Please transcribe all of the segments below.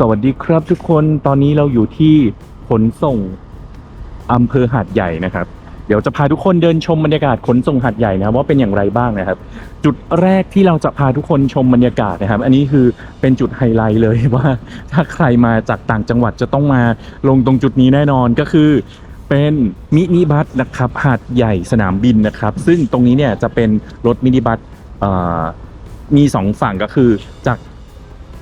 สวัสดีครับทุกคนตอนนี้เราอยู่ที่ขนส่งอำเภอหาดใหญ่นะครับ เดี๋ยวจะพาทุกคนเดินชมบรรยากาศขนส่งหาดใหญ่นะครับว่าเป็นอย่างไรบ้างนะครับ จุดแรกที่เราจะพาทุกคนชมบรรยากาศนะครับ อันนี้คือเป็นจุดไฮไลท์เลยว่า ถ้าใครมาจากต่างจังหวัดจะต้องมาลงตรงจุดนี้แน่นอนก็คือเป็นมินิบัสนะครับหาดใหญ่สนามบินนะครับ ซึ่งตรงนี้เนี่ยจะเป็นรถมินิบัสมีสองฝั่งก็คือจาก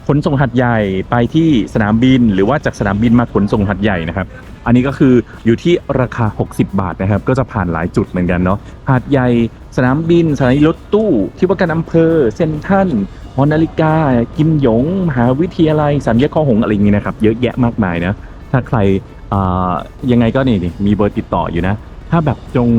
ขนส่งหัดใหญ่ไปที่สนามบิน หรือว่าจากสนามบินมาขนส่งหัดใหญ่นะครับ อันนี้ก็คืออยู่ที่ราคา 60 บาทนะครับ ก็จะผ่านหลายจุดเหมือนกันเนาะหาดใหญ่สนามบินสถานีรถตู้ ที่ว่าการอำเภอ เซนทันหอนาฬิกา กิมหยง มหาวิทยาลัยสามแยกคองหงอะไรอย่างนี้นะครับ เยอะแยะมากมายนะถ้าใครยังไงก็นี่นี่มีเบอร์ติดต่ออยู่นะ ถ้าแบบตรง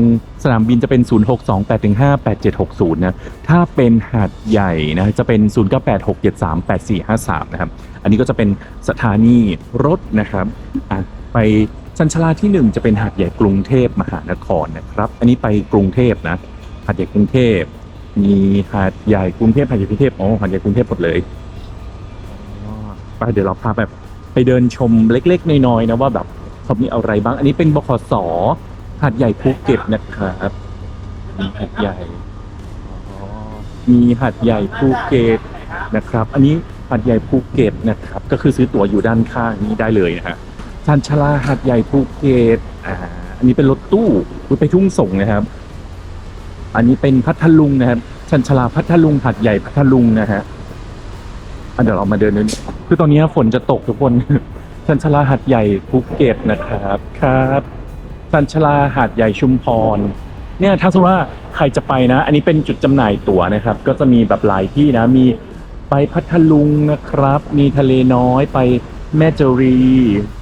สนามบินจะเป็น 0 6 2 8 1 5 8 7 6 0 นะ ถ้าเป็นหาดใหญ่นะจะเป็น 0 9 8 6 7 3 8 4 5 3 นะครับ อันนี้ก็จะเป็นสถานีรถนะครับอะไปชันชาลาที่ 1 จะเป็นหาดใหญ่กรุงเทพมหานครนะครับ อันนี้ไปกรุงเทพนะ หาดใหญ่กรุงเทพ มีหาดใหญ่กรุงเทพหาดใหญ่กรุงเทพอ๋อหาดใหญ่กรุงเทพหมดเลยอ๋อไปเดี๋ยวเราพาแบบไปเดินชมเล็ก ๆ น้อยๆนะว่าแบบเขามีอะไรบ้าง อันนี้เป็นบขส หาดใหญ่ภูเก็ตนะครับมีหาดใหญ่อ๋อมีหาดใหญ่ภูเก็ตนะครับ อันนี้หาดใหญ่ภูเก็ตนะครับ ก็คือซื้อตั๋วอยู่ด้านข้างนี้ได้เลยนะฮะชันชาลาหาดใหญ่ภูเก็ตอ่าอันนี้เป็นรถตู้รถไปทุ่งส่งนะครับ อันนี้เป็นพัทลุงนะครับชันชาลาพัทลุงหาดใหญ่พัทลุงนะฮะอะเดี๋ยวเรามาเดินดูคือตอนนี้ฝนจะตกทุกคนชันชาลาหาดใหญ่ภูเก็ตนะครับครับชั นชลาหาดใหญ่ชุมพร เนี่ยถ้าสมมติว่าใครจะไปนะ อันนี้เป็นจุดจำหน่ายตั๋วนะครับ ก็จะมีแบบหลายที่นะ มีไปพัทลุงนะครับ มีทะเลน้อยไปแม่จรี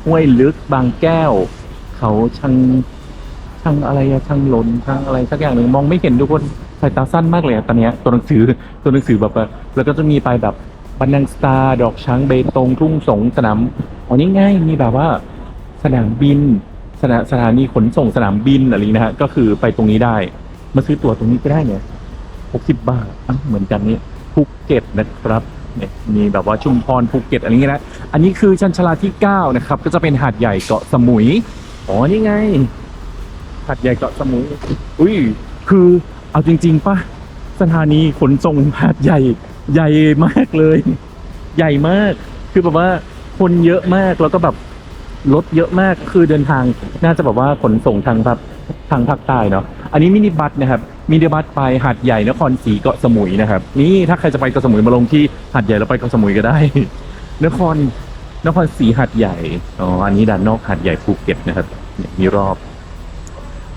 ห้วยลึกบางแก้ว เขาชังช่างอะไรอะช่างหลนช่างอะไรสักอย่างหนึ่งมองไม่เห็นทุกคนสายตาสั้นมากเลยตอนนี้ตัวหนังสือตัวหนังสือแบบแล้วก็จะมีไปแบบบันนังสตาร์ดอกช้างเบตงทุ่งสงสนามอ๋อนี่ง่ายมีแบบว่าสนามบิน สถาสถานีขนส่งสนามบินอะไรอย่างนี้นะฮะก็คือไปตรงนี้ได้ มาซื้อตั๋วตรงนี้ก็ได้เนี่ยหกสิบบาทอะเหมือนกันนี่ภูเก็ตนะครับเนี่ยมีแบบว่าชุมพรภูเก็ตอะไรอย่างเงี้ยนะอันนี้คือชันชาลาที่เก้านะครับ ก็จะเป็นหาดใหญ่เกาะสมุยอ๋อนี่ไงหาดใหญ่เกาะสมุยอุ้ยคือเอาจริงๆป่ะสถานีขนส่งหาดใหญ่ใหญ่มากเลย ใหญ่มาก คือแบบว่าคนเยอะมากแล้วก็แบบ รถเยอะมากคือเดินทางน่าจะแบบว่าขนส่งทางแบบทางภาคใต้เนาะอันนี้มินิบัสนะครับมินิบัสไปหาดใหญ่นครศรีเกาะสมุยนะครับ นี่ถ้าใครจะไปเกาะสมุยมาลงที่หาดใหญ่แล้วไปเกาะสมุยก็ได้ นครนครศรีหาดใหญ่อ๋ออันนี้ด้านนอกหาดใหญ่ภูเก็ตนะครับเนี่ยมีรอบ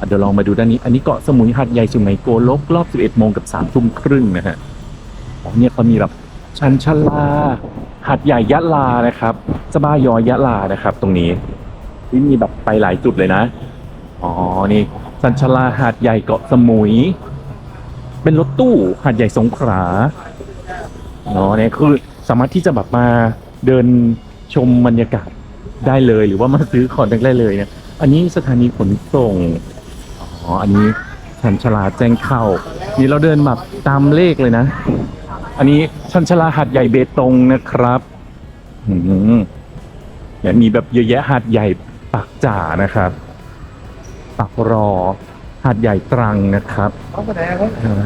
เดี๋ยวลองมาดูด้านนี้ อันนี้เกาะสมุยหาดใหญ่สุไหงโกลกรอบ 11โมงกับ3ทุ่มครึ่งนะฮะอ๋อเนี่ยเขามีแบบชันชลา หาดใหญ่ยะลานะครับสบายอยยะลานะครับ ตรงนี้ที่มีแบบไปหลายจุดเลยนะ อ๋อ นี่ชันชลาหาดใหญ่เกาะสมุย เป็นรถตู้หาดใหญ่สงขลาเนาะเนี่ยคือสามารถที่จะแบบมาเดินชมบรรยากาศได้เลยหรือว่ามาซื้อของได้เลยเนี่ย อันนี้สถานีขนส่ง อ๋อ อันนี้ชันชลาแจ้งเข้า นี่เราเดินแบบตามเลขเลยนะ อันนี้ชันชลาหาดใหญ่เบตงนะครับอืมเนี่ยมีแบบเยอะแยะหาดใหญ่ปากจ่านะครับปากรอ หาดใหญ่ตรังนะครับ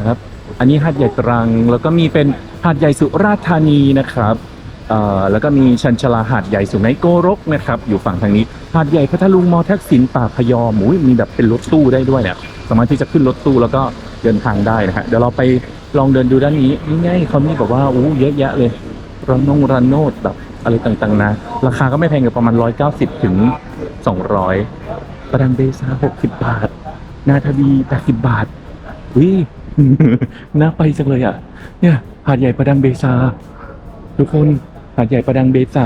ครับ อันนี้หาดใหญ่ตรังแล้วก็มีเป็นหาดใหญ่สุราษฎร์ธานีนะครับเอ่อแล้วก็มีชันชลาหาดใหญ่สุไหงโกรกนะครับ อยู่ฝั่งทางนี้ หาดใหญ่พัทลุงมอแท็กสินป่าพยอมหมูยมีแบบเป็นรถตู้ได้ด้วยเนี่ย สามารถที่จะขึ้นรถตู้แล้วก็เดินทางได้นะฮะเดี๋ยวเราไป ลองเดินดูด้านนี้นี่ไงเขามีแบบว่าอู้เยอะแยะเลยรันนงรันโนดแบบอะไรต่างๆนะ ราคาก็ไม่แพงกับประมาณ 190 ถึง 200 ประดังเบซา 60 บาท นาทวี80 บาทวิน่าไปจังเลยอะ เนี่ย หาดใหญ่ประดังเบซา ทุกคน หาดใหญ่ประดังเบซา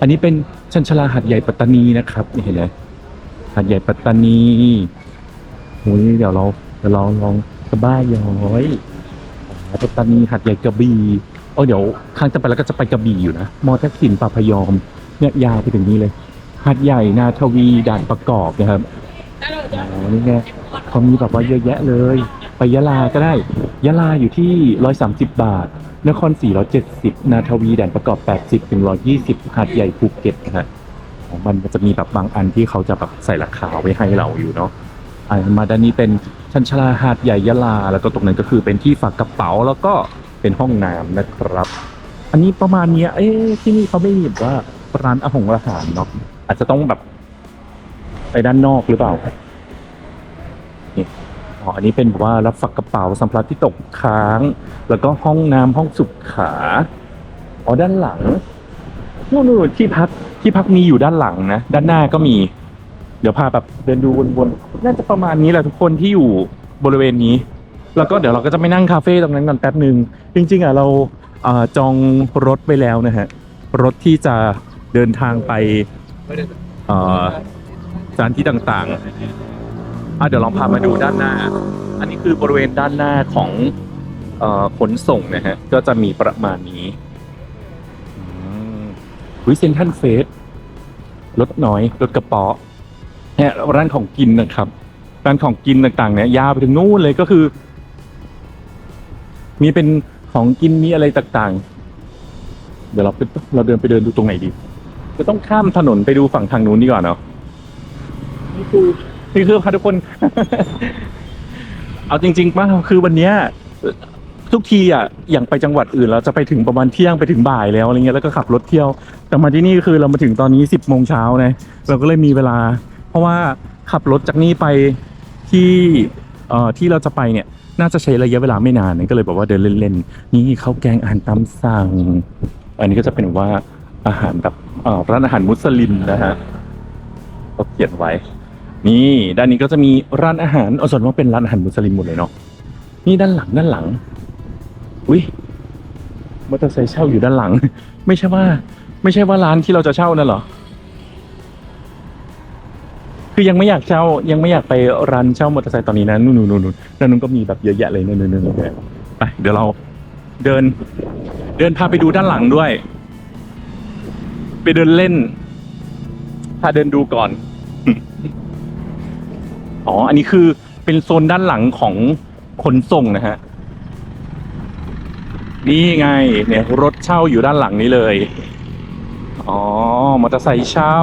อันนี้เป็นชันชลาหาดใหญ่ปัตตานีนะครับนี่เห็นไหมหาดใหญ่ปัตตานีโอ้ยเดี๋ยวเราเดี๋ยวเราลองสะบ้าย้อย ปัตตานีหาดใหญ่กระบี่เออเดี๋ยวครั้งต่อไปแล้วก็จะไปกระบี่อยู่นะมอท็กสินป่าพยอมเนี่ยยาวไปถึงนี้เลยหาดใหญ่นาทวีด่านประกอบนะครับอ๋อนี่ไงเขามีแบบว่าเยอะแยะเลย ไปยะลาก็ได้ ยะลาอยู่ที่ร้อยสามสิบบาท นครศรีร้อยเจ็ดสิบนาทวีแดนประกอบแปดสิบถึงร้อยี่สิบหาดใหญ่ภูเก็ตนะฮะมันจะมีแบบบางอันที่เขาจะแบบใส่ราคาไว้ให้เราอยู่เนาะ มาด้านนี้เป็นชันชลาหาดใหญ่ยะลา แล้วก็ตรงนั้นก็คือเป็นที่ฝากกระเป๋าแล้วก็เป็นห้องน้ำนะครับ อันนี้ประมาณนี้เอ๊ะที่นี่เขาไม่มีแบบว่าร้านอาหงอาหารเนาะอาจจะต้องแบบ ไปด้านนอกหรือเปล่านี่อ๋ออันนี้เป็นแบบว่ารับฝากกระเป๋าสัมภาระที่ตกค้าง แล้วก็ห้องน้ำห้องสุขาอ๋อด้านหลังนู่นที่พักที่พักมีอยู่ด้านหลังนะ ด้านหน้าก็มี เดี๋ยวพาแบบเดินดูวนๆน่าจะประมาณนี้แหละทุกคนที่อยู่บริเวณนี้ แล้วก็เดี๋ยวเราก็จะไปนั่งคาเฟ่ตรงนั้นกันแป๊บหนึ่งจริง ๆอะเราจองรถไปแล้วนะฮะรถที่จะเดินทางไปสถานที่ต่างๆอะเดี๋ยวลองพามาดูด้านหน้า อันนี้คือบริเวณด้านหน้าของขนส่งนะฮะก็จะมีประมาณนี้วิเซนทันเฟสรถน้อยรถกระป๋อ เนี่ยร้านของกินนะครับ ร้านของกินต่างๆเนี่ยยาวไปถึงนู่นเลยก็คือ มีเป็นของกินมีอะไรต่างๆ เดี๋ยวเราไปเราเดินไปเดินดูตรงไหนดีจะต้องข้ามถนนไปดูฝั่งทางนู้นดีกว่าเนาะนี่คือนี่คือพาทุกคน เอาจริงๆป่ะคือวันเนี้ยทุกทีอะอย่างไปจังหวัดอื่นเราจะไปถึงประมาณเที่ยงไปถึงบ่ายแล้วอะไรเงี้ยแล้วก็ขับรถเที่ยว แต่มาที่นี่คือเรามาถึงตอนนี้สิบโมงเช้านะเราก็เลยมีเวลาเพ ราะว่าขับรถจากนี่ไปที่เอ่อที่เราจะไปเนี่ยน่าจะใช้ระยะเวลาไม่นานก็เลยบอกว่าเดินเล่นๆนี่ข้าวแกงอาหารตามสั่ง อันนี้ก็จะเป็นว่าอาหารแบบร้านอาหารมุสลิมนะฮะเขาเขียนไว้ นี่ด้านนี้ก็จะมีร้านอาหารเอาส่วนว่าเป็นร้านอาหารมุสลิมหมดเลยเนาะนี่ด้านหลังด้านหลังอุ้ยมอเตอร์ไซค์เช่าอยู่ด้านหลัง ไม่ใช่ว่า ไม่ใช่ว่าร้านที่เราจะเช่านั่นเหรอ คือยังไม่อยากเช่ายังไม่อยากไปร้านเช่ามอเตอร์ไซค์ตอนนี้นะนู่นนู่นนู่นนู่นด้านนู้นก็มีแบบเยอะแยะเลยนู่นนู่นนู่นนู่นไปเดี๋ยวเราเดิน เดินพาไปดูด้านหลังด้วย ไปเดินเล่น พาเดินดูก่อน อ๋อ อันนี้คือเป็นโซนด้านหลังของขนส่งนะฮะ นี่ไง เนี่ยรถเช่าอยู่ด้านหลังนี้เลย อ๋อ มอเตอร์ไซค์เช่า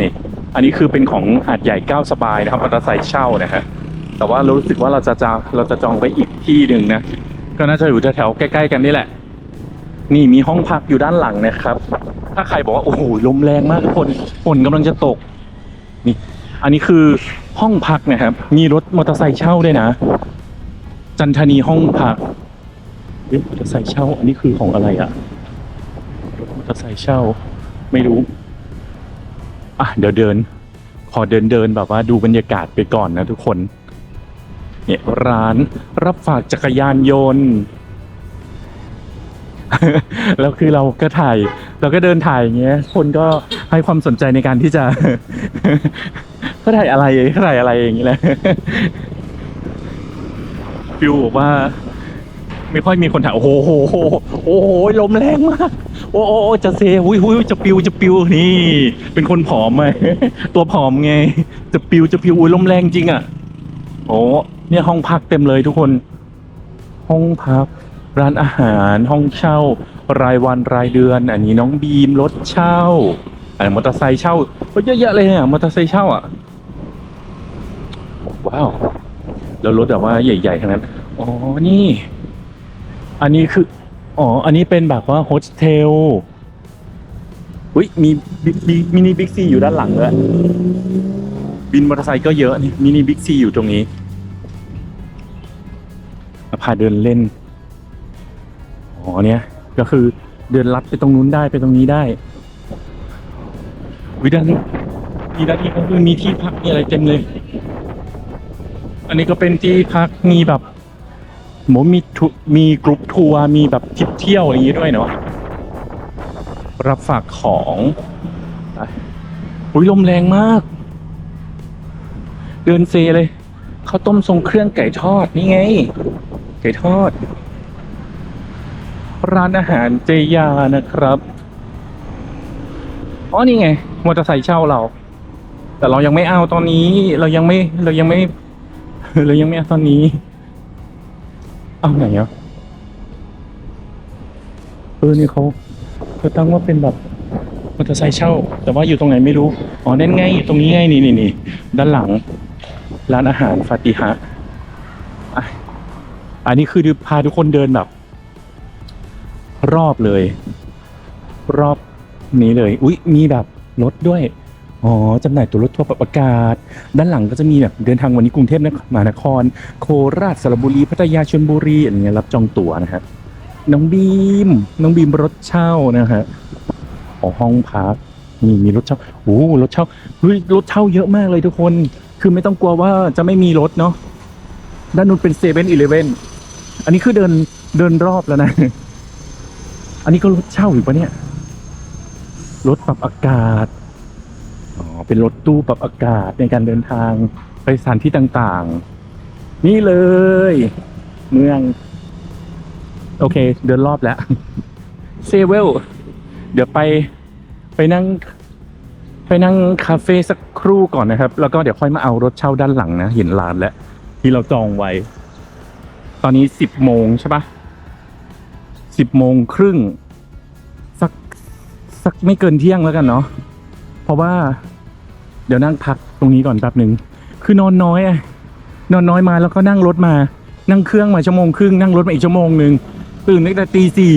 นี่ อันนี้คือเป็นของหาดใหญ่ก้าวสบายนะครับมอเตอร์ไซค์เช่านะฮะแต่ว่ารู้สึกว่าเราจะจะเราจะจองไปอีกที่หนึ่งนะก็น่าจะอยู่แถวๆใกล้ ๆ กันนี่แหละ นี่มีห้องพักอยู่ด้านหลังนะครับ ถ้าใครบอกว่าโอ้โหลมแรงมากทุกคนฝนกำลังจะตกนี่อันนี้คือห้องพักนะครับ มีรถมอเตอร์ไซค์เช่าด้วยนะ จันทนีห้องพักมอเตอร์ไซค์เช่า อันนี้คือของอะไรอะรถมอเตอร์ไซค์เช่า ไม่รู้ อะเดี๋ยวเดิน ขอเดินเดินแบบว่าดูบรรยากาศไปก่อนนะทุกคนเนี่ยร้านรับฝากจักรยานยนต์ แล้วคือเราก็ถ่าย เราก็เดินถ่ายอย่างเงี้ย คนก็ให้ความสนใจในการที่จะเขาถ่ายอะไรเขาถ่ายอะไรอย่างนี้ยแหละฟิวบอกว่า ไม่ค่อยมีคนถ่ายโอ้โหโอ้โหโอ้โหลมแรงมาก โอ้โหจะเซหุยหุยจะปิวจะปิวนี่ เป็นคนผอมไหมตัวผอมไง จะปิวจะปิวอุ้ยลมแรงจริงอะโอ้เนี่ยห้องพักเต็มเลยทุกคน ห้องพัก ร้านอาหารห้องเช่า รายวันรายเดือน อันนี้น้องบีมรถเช่าอันมอเตอร์ไซค์เช่าเยอะแยะเลยอะมอเตอร์ไซค์เช่าอะว้าวแล้วรถแบบว่าใหญ่ๆทั้งนั้น อ๋อ นี่ อันนี้คือ อ๋อ อันนี้เป็นแบบว่าโฮสเทลอุ้ยมีมินิบิ๊กซีอยู่ด้านหลังด้วยบินมอเตอร์ไซค์ก็เยอะนี่มินิบิ๊กซีอยู่ตรงนี้พาเดินเล่น อ๋อเนี่ย ก็คือเดินลัดไปตรงนู้นได้ไปตรงนี้ได้วิด้านนี้มีด้านนี้ก็คือมีที่พักมีอะไรเต็มเลย อันนี้ก็เป็นที่พักมีแบบ หมมีทุมีกรุ๊ปทัวร์มีแบบทริปเที่ยวอะไรอย่างงี้ด้วยเนาะรับฝากของอุ้ยลมแรงมาก เดินเซเลยข้าวต้มทรงเครื่องไก่ทอดนี่ไง ไก่ทอด ร้านอาหารเจยานะครับอ๋อนี่ไงมอเตอร์ไซค์เช่าเรา แต่เรายังไม่เอาตอนนี้เรายังไม่เรายังไม่ เรายังไม่เอาตอนนี้ เอาไหนอะเออนี่เขาเขาตั้งว่าเป็นแบบมอเตอร์ไซค์เช่า แต่ว่าอยู่ตรงไหนไม่รู้ อ๋อนั่นไงอยู่ตรงนี้ไงนี่นี่นี่ด้านหลัง ร้านอาหารฟาติฮะอะอันนี้คือพาทุกคนเดินแบบ รอบเลย รอบนี้เลย อุ๊ย มีแบบรถด้วย อ๋อจำหน่ายตัวรถทั่วปรับอากาศ ด้านหลังก็จะมีแบบเดินทางวันนี้กรุงเทพมหานคร โคราชสระบุรีพัทยาชลบุรีอย่างเงี้ยรับจองตั๋วนะฮะน้องบีม น้องบีมรถเช่านะฮะอ๋อห้องพักนี่มีรถเช่าโอ้รถเช่าเฮ้ยรถเช่าเยอะมากเลยทุกคน คือไม่ต้องกลัวว่าจะไม่มีรถเนาะด้านนู้นเป็นเซเว่นอีเลเว่นอันนี้คือเดินเดินรอบแล้วนะ อันนี้ก็รถเช่าอยู่ปะเนี่ย รถปรับอากาศ เป็นรถตู้ปรับอากาศในการเดินทางไปสถานที่ต่างๆ นี่เลย เมือง โอเค เดินรอบแล้ว เซเวล เดี๋ยวไปไปนั่ง ไปนั่งคาเฟ่สักครู่ก่อนนะครับ แล้วก็เดี๋ยวค่อยมาเอารถเช่าด้านหลังนะ เห็นร้านแล้ว ที่เราจองไว้ ตอนนี้สิบโมงใช่ปะสิบโมงครึ่งสักสักไม่เกินเที่ยงแล้วกันเนาะเพราะว่า เดี๋ยวนั่งพักตรงนี้ก่อนแป๊บหนึ่งคือนอนน้อยอะนอนน้อยมาแล้วก็นั่งรถมา นั่งเครื่องมาชั่วโมงครึ่งนั่งรถมาอีกชั่วโมงหนึ่งตื่นตั้งแต่ตีสี่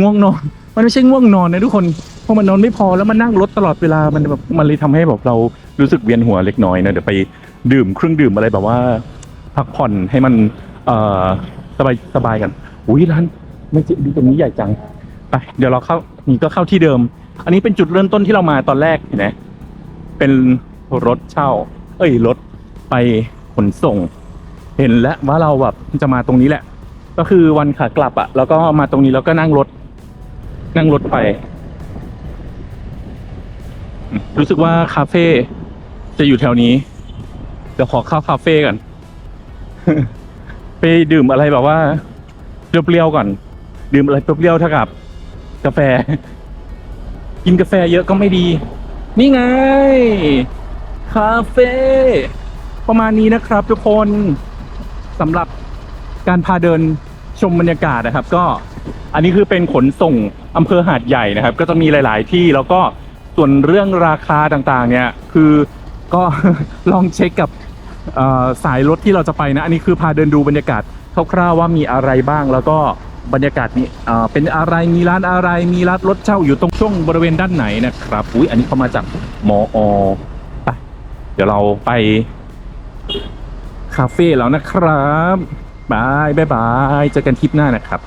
ง่วงนอน มันไม่ใช่ง่วงนอนนะทุกคนเพราะมันนอนไม่พอแล้วมันนั่งรถตลอดเวลามันแบบมันเลยทำให้แบบเรารู้สึกเวียนหัวเล็กน้อยนะเดี๋ยวไปดื่มเครื่องดื่มอะไรแบบว่า พักผ่อนให้มันเอ่อสบายสบายกันอุ้ยร้านไม่ใช่ดีตรงนี้ใหญ่จังไปเดี๋ยวเราเข้านี่ก็เข้าที่เดิม อันนี้เป็นจุดเริ่มต้นที่เรามาตอนแรกเห็นไหมเป็นรถเช่า เอ้ยรถไปขนส่ง เห็นแล้วว่าเราแบบจะมาตรงนี้แหละ ก็คือวันขากลับอะแล้วก็มาตรงนี้แล้วก็นั่งรถ นั่งรถไป รู้สึกว่าคาเฟ่จะอยู่แถวนี้ เดี๋ยวขอเข้าคาเฟ่ก่อนไปดื่มอะไรแบบว่าเปรี้ยวๆก่อน ดื่มอะไรเปรี้ยวๆเท่ากับ กาแฟ กินกาแฟเยอะก็ไม่ดี นี่ไง คาเฟ่ประมาณนี้นะครับทุกคนสำหรับการพาเดินชมบรรยากาศนะครับ ก็อันนี้คือเป็นขนส่งอำเภอหาดใหญ่นะครับ ก็จะมีหลาย ๆ ที่แล้วก็ส่วนเรื่องราคาต่างๆ เนี่ย คือก็ลองเช็คกับสายรถที่เราจะไปนะ อันนี้คือพาเดินดูบรรยากาศคร่าวๆว่ามีอะไรบ้างแล้วก็ บรรยากาศนี้เป็นอะไรมีร้านอะไรมีร้านรถเช่าอยู่ตรงช่วงบริเวณด้านไหนนะครับอุ้ยอันนี้เขามาจากมอไปเดี๋ยวเราไปคาเฟ่แล้วนะครับบายบายบายเจอกันคลิปหน้านะครับ